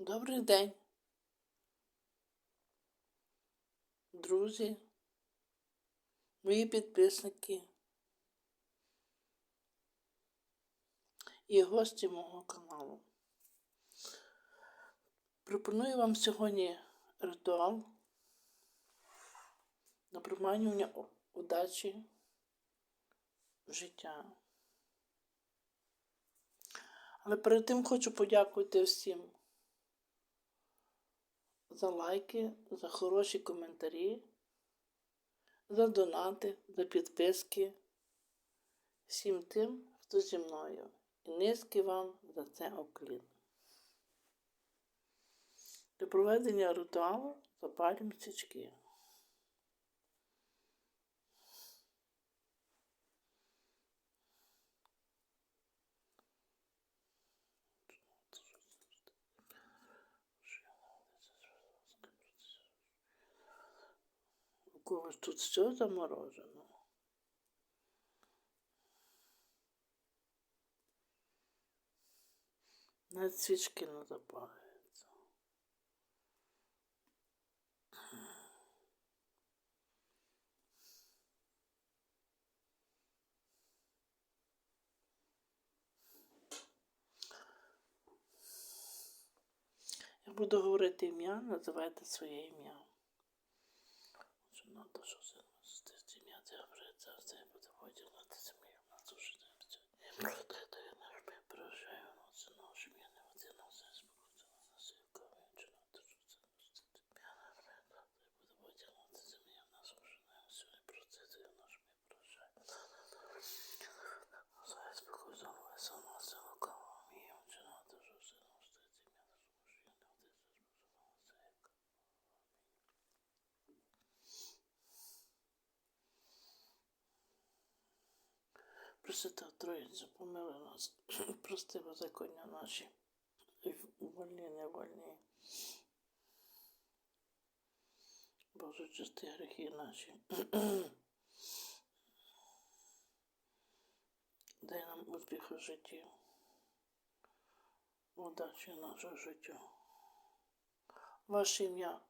Добрий день, друзі, мої підписники і гості мого каналу. Пропоную вам сьогодні ритуал на приманювання удачі в життя. Але перед тим хочу подякувати всім за лайки, за хороші коментарі, за донати, за підписки. Всім тим, хто зі мною. І низький вам за це оклін. Для проведення ритуалу запалюємо свічки. У когось тут все заморожено. Навіть свічки не запалюються. Я буду говорити ім'я, називайте своє ім'я. Що надо, що це з ім'я це вже це все буде поділити землю на суші Проте то я наш ми прощаю, но це наш я не один на все спокійно на силка вінчина, то що це носить ім'я на вже це буде поділити землю на суші все не процеси наш ми прощаю. Все спокійно, весело, весело, кого мій вінчина, то що це носить ім'я на суші я не один на силка. Пресвята Троїця, помили нас, прости беззаконня наші, і вольні, невольні. Боже, чисти гріхи наші. Дай нам успіх у житті, удачі нашого життя. Ваше ім'я.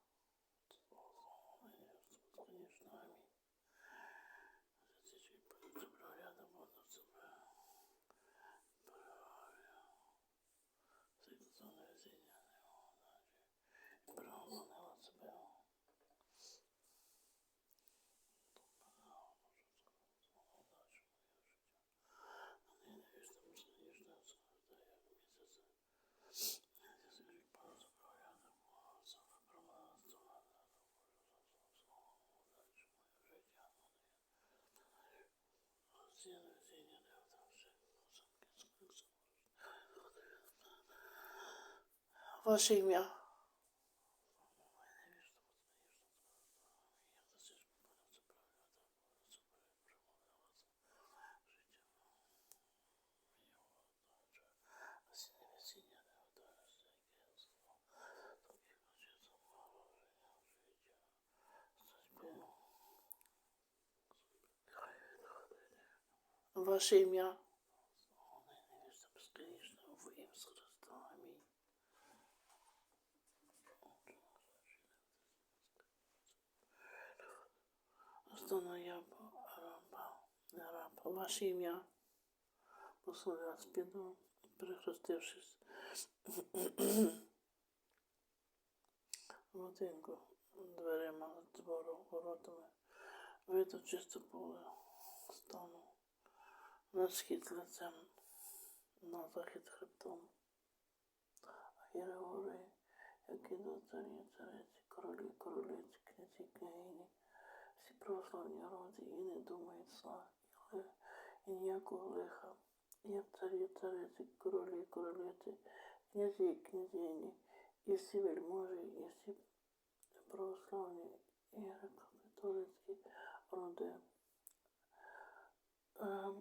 Ваше ім'я. Ваше ім'я. Безконечно в ім'я Христа. Амінь. Стана я раба, не раб. Ваше ім'я. Пословя спіду, перехрестившись. Годинку дверима двору воротами. На схід лицем, на захід хребтом. А гори, як ідуть царі, цариці, королі, королиці, князі, княгині. Всі православні роди і не думають зла, і, ли, і ніякого лиха. Як царі, цариці, королі, королиці, князі, князині, і всі вельможі, і всі православні, і греко-католицькі роди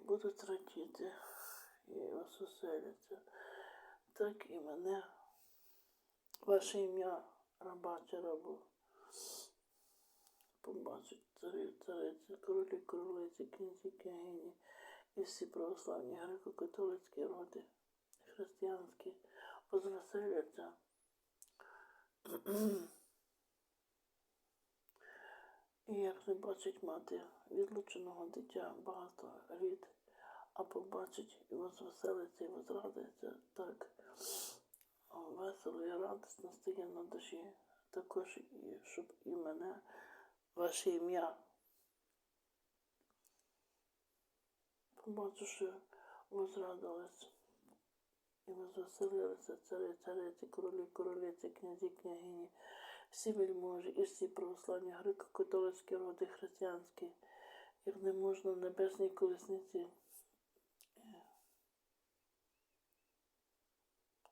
будуть радіти і вас оселяться. Так і мене, ваше ім'я, раба чи рабу, побачать царі, цариці, королі, королиці, князі, княгині і всі православні греко-католицькі роди, християнські, возвеселяться І як не бачить мати відлученого дитя багато літ, а побачить і возвеселиться, і возрадується так весело і радісно стає на душі, також і щоб і мене, ваше ім'я. Побачу, що возрадились і возвеселилися цари, цариці, королі, королиці, князі, княгині, всі вельможі і всі православні греко-католицькі роди християнські, як не можна небесній колесниці е,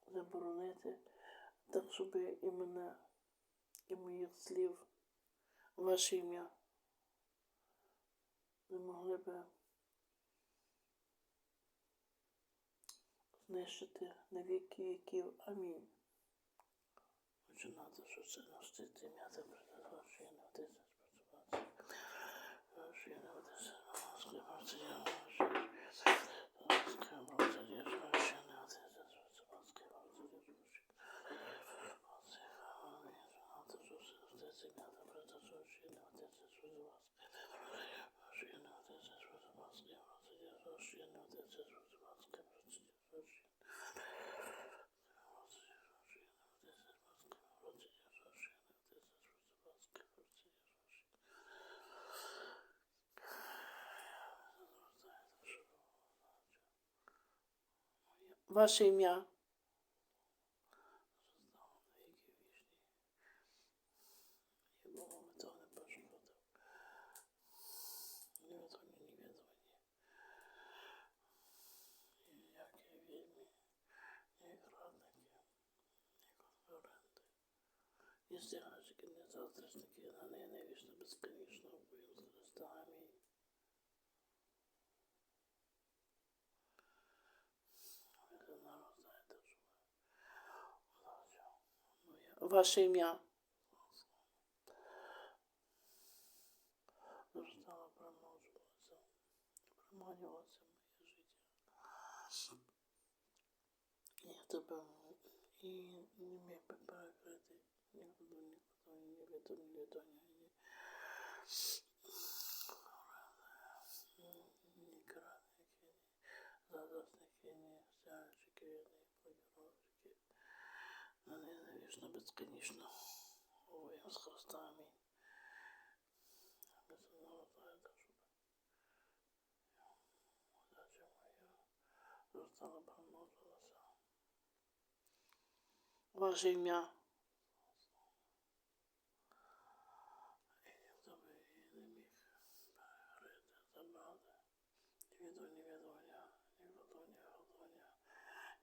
заборонити, так щоб і мене, і моїх слів, ваше ім'я не могли би знищити на віки віків. Амінь. Починати, що це носити ім'я та що я не вдися спрацювати. Що я не вдися, скрипати, я ні конкуренти. Ні стягачики, ні завтрашники, на неї не вічно безконечно вбив Христа. Амінь. Ви це народ знаєте, що ви. Ваше ім'я. Я тебе і не міг би перекрити нікуди, нікуди, ні від ні ні. Ні крадники, ні задасники, ні стягчики, ні подіровчики. На неї Воїн з Христа, амінь. Без одного знаєте, щоб удача моя. Зростала, примножилася. Ваше би її не віду, ні відоня, ні году, ні годоня,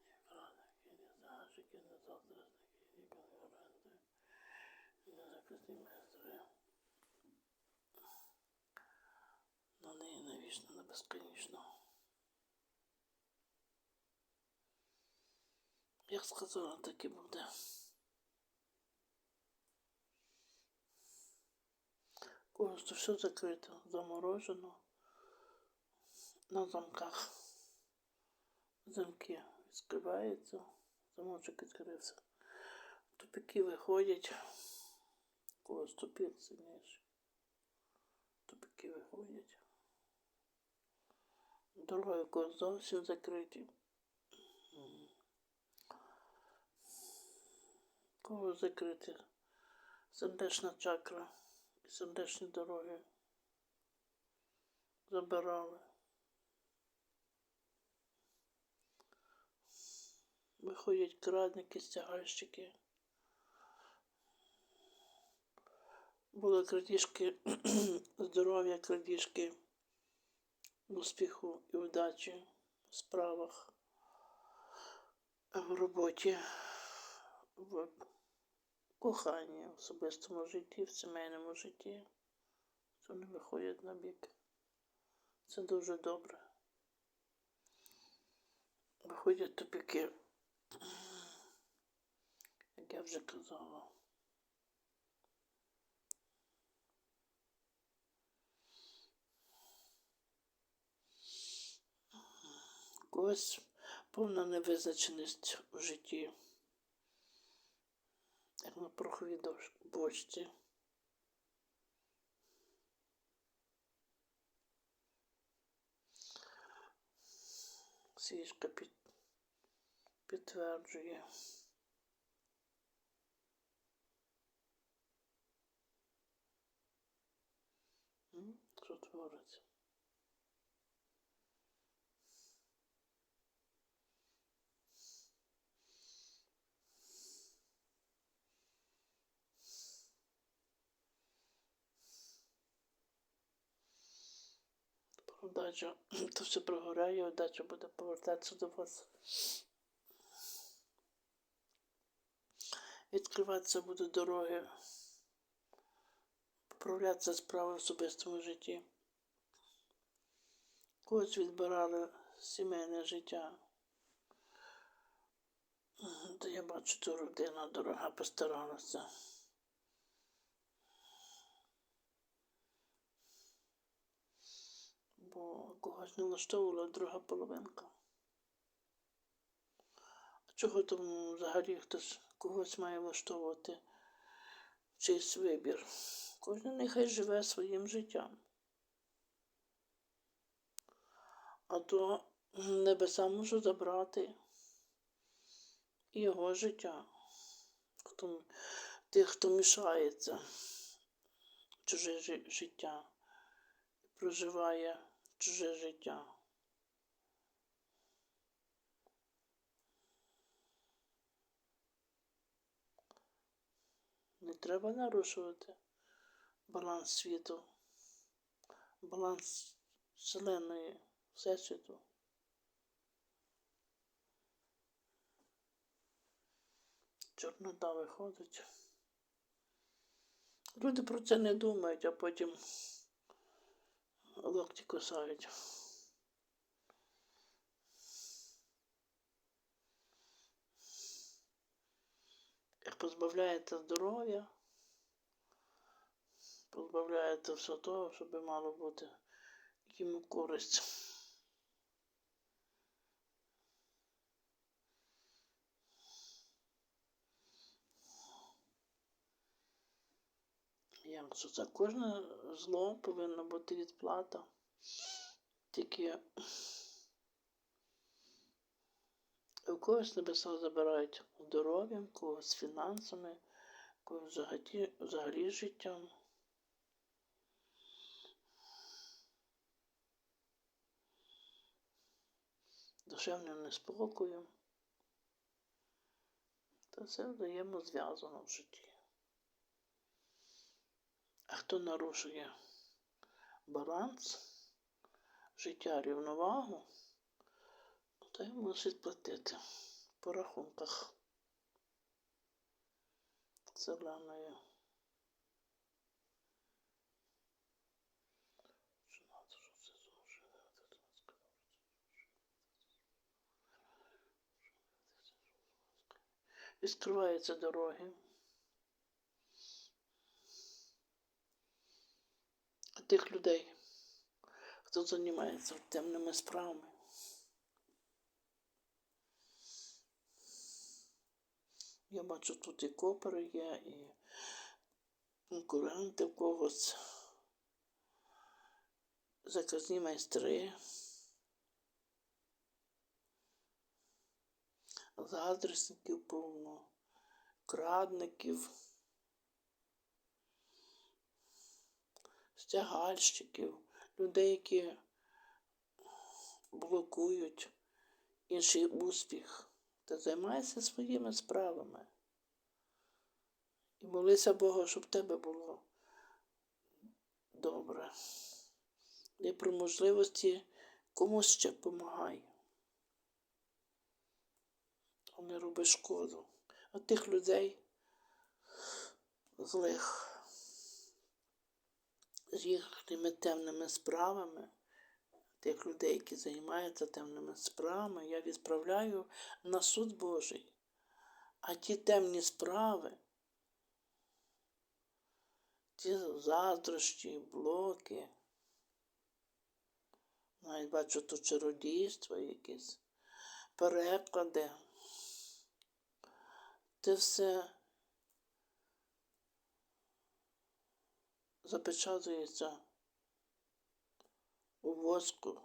ні крадники, ні загажики, ні завтрасники, ні конкуренти, ні. На неї навічно, не безконечно. Як сказала, так і буде. Когось все закрито, заморожено на замках. Замки відкриваються, замочок відкрився. Тупики виходять, когось тупик сильніший. Тупики виходять. Дороги когось зовсім закриті. Кого закриті? Сердечна чакра і сердечні дороги забирали. Виходять крадники, стягальщики. Були крадіжки здоров'я, крадіжки успіху і удачі в справах, в роботі, в коханні, в особистому житті, в сімейному житті. Це вони виходять на бік. Це дуже добре. Виходять тупики, як я вже казала. Когось повна невизначеність у житті. як на пороховій бочці. Свічка під, підтверджує. Що твориться? Удача, то все прогорає, удача буде повертатися до вас. Відкриватися будуть дороги, поправлятися справи в особистому житті. Когось відбирали сімейне життя. То я бачу, ця родина дорога постаралася. Когось не влаштовувала друга половинка. А чого там взагалі хтось когось має влаштовувати чийсь вибір? Кожен нехай живе своїм життям. А то небеса можу забрати його життя. Хто, тих, хто мішається чуже життя і проживає чуже життя. Не треба нарушувати баланс світу, баланс Вселеної, Всесвіту. Чорнота виходить. Люди про це не думають, а потім локті кусають. Як позбавляєте здоров'я, позбавляєте все того, щоб мало бути яким користь. Як що за кожне зло повинна бути відплата. Тільки у когось небеса забирають здоров'ям, когось фінансами, когось взагалі, взагалі життям. Душевним неспокоєм. Та все взаємозв'язано в житті. Хто нарушує баланс, життя рівновагу, той мусить платити по рахунках Вселеної. Відкриваються дороги. Тих людей, хто займається темними справами. Я бачу, тут і копери є, і конкуренти в когось, заказні майстри, заздрісників повно, крадників, стягальщиків, людей, які блокують інший успіх та займайся своїми справами. І молися Богу, щоб в тебе було добре. І про можливості комусь ще помагай. А не роби шкоду. А тих людей злих з їхніми темними справами, тих людей, які займаються темними справами, я відправляю на суд Божий. А ті темні справи, ті заздрощі, блоки, навіть бачу тут чародійство якесь, переклади. Це все запечатується у воску.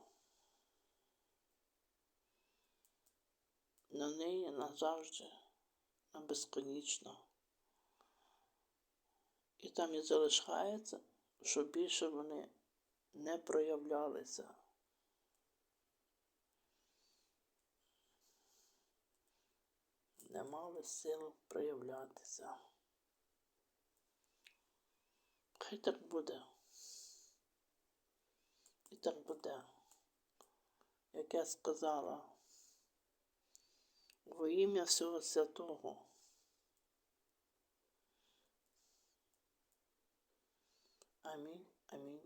На неї назавжди, на безконечно. І там і залишається, щоб більше вони не проявлялися. Не мали сил проявлятися. Хай так буде. І так буде. Як я сказала, во ім'я всього святого. Амінь, амінь.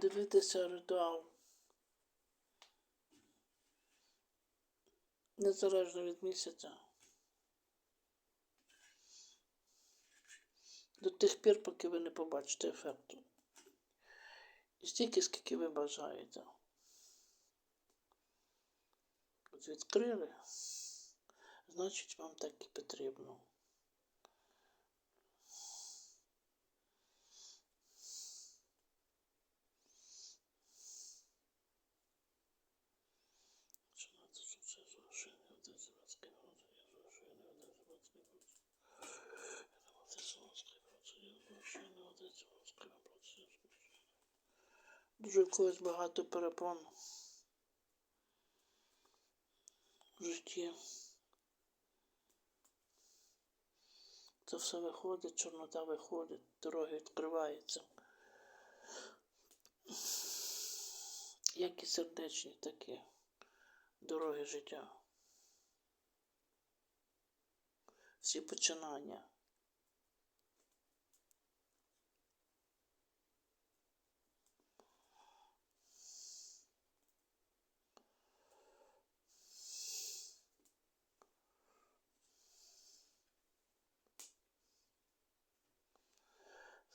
Дивитися ритуал. Незалежно від місяця. До тих пір, поки ви не побачите ефекту. І стільки, скільки ви бажаєте. От відкрили, значить вам так і потрібно. Когось багато перепон в житті. Це все виходить, чорнота виходить, дороги відкриваються. Як і сердечні такі дороги життя. Всі починання.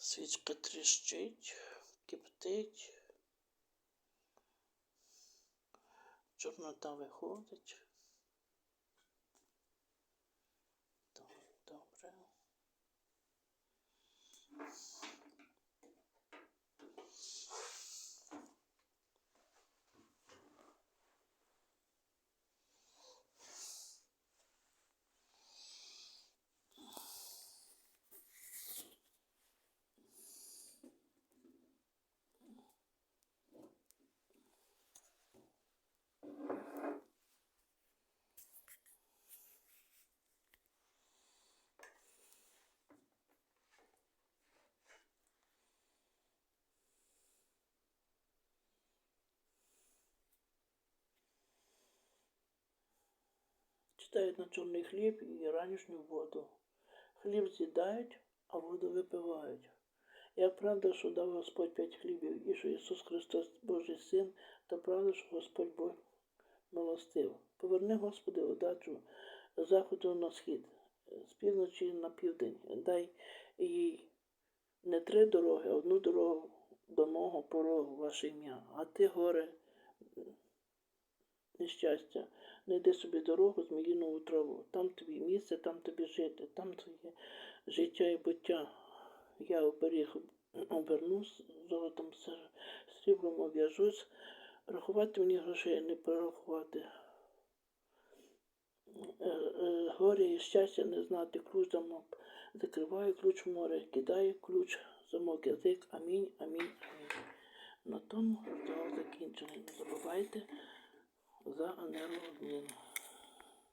Свічка тріщить, киптить. Чорнота виходить. Так, Добре. Читають на чорний хліб і ранішню воду. Хліб з'їдають, а воду випивають. Як правда, що дав Господь п'ять хлібів, і що Ісус Христос Божий Син, та правда, що Господь Бог милостив. Поверни, Господи, удачу з заходу на схід, з півночі на південь. Дай їй не три дороги, а одну дорогу до мого порогу, ваше ім'я. А ти, горе, нещастя, знайди собі дорогу зміїну траву. Там тобі місце, там тобі жити, там твоє життя і буття. Я оберіг обернусь, золотом сріблом обв'яжусь, рахувати мені грошей не порахувати. Е, е, Горе і щастя не знати, ключ замок. Закриваю ключ в море, кидаю ключ, замок язик. Амінь, амінь, амінь. На тому ритуал закінчений. Не забувайте за енергообмін.